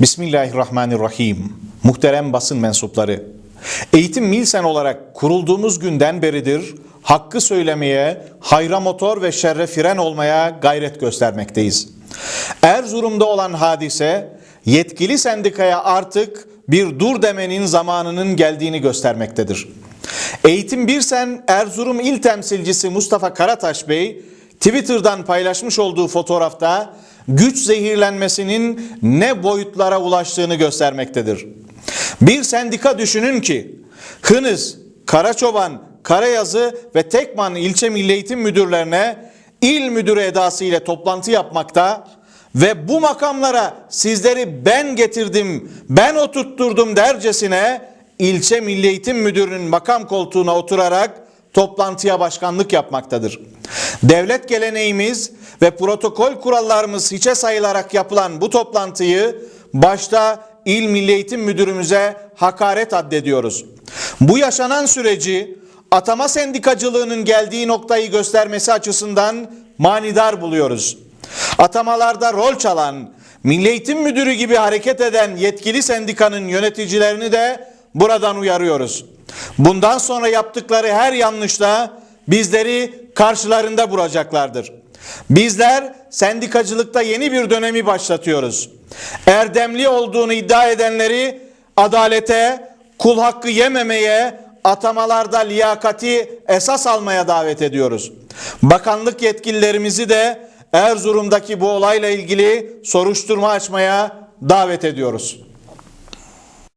Bismillahirrahmanirrahim. Muhterem basın mensupları. Eğitim Milsen olarak kurulduğumuz günden beridir hakkı söylemeye, hayra motor ve şerre fren olmaya gayret göstermekteyiz. Erzurum'da olan hadise yetkili sendikaya artık bir dur demenin zamanının geldiğini göstermektedir. Eğitim Birsen Erzurum İl Temsilcisi Mustafa Karataş Bey Twitter'dan paylaşmış olduğu fotoğrafta güç zehirlenmesinin ne boyutlara ulaştığını göstermektedir. Bir sendika düşünün ki Hınız, Karaçoban, Karayazı ve Tekman ilçe milli eğitim müdürlerine il müdürü edası ile toplantı yapmakta ve bu makamlara sizleri ben getirdim, ben oturtturdum dercesine ilçe milli eğitim müdürünün makam koltuğuna oturarak toplantıya başkanlık yapmaktadır. Devlet geleneğimiz ve protokol kurallarımız hiçe sayılarak yapılan bu toplantıyı başta İl Milli Eğitim Müdürümüze hakaret addediyoruz. Bu yaşanan süreci atama sendikacılığının geldiği noktayı göstermesi açısından manidar buluyoruz. Atamalarda rol çalan, Milli Eğitim Müdürü gibi hareket eden yetkili sendikanın yöneticilerini de buradan uyarıyoruz. Bundan sonra yaptıkları her yanlışta bizleri karşılarında bulacaklardır. Bizler sendikacılıkta yeni bir dönemi başlatıyoruz. Erdemli olduğunu iddia edenleri adalete, kul hakkı yememeye, atamalarda liyakati esas almaya davet ediyoruz. Bakanlık yetkililerimizi de Erzurum'daki bu olayla ilgili soruşturma açmaya davet ediyoruz.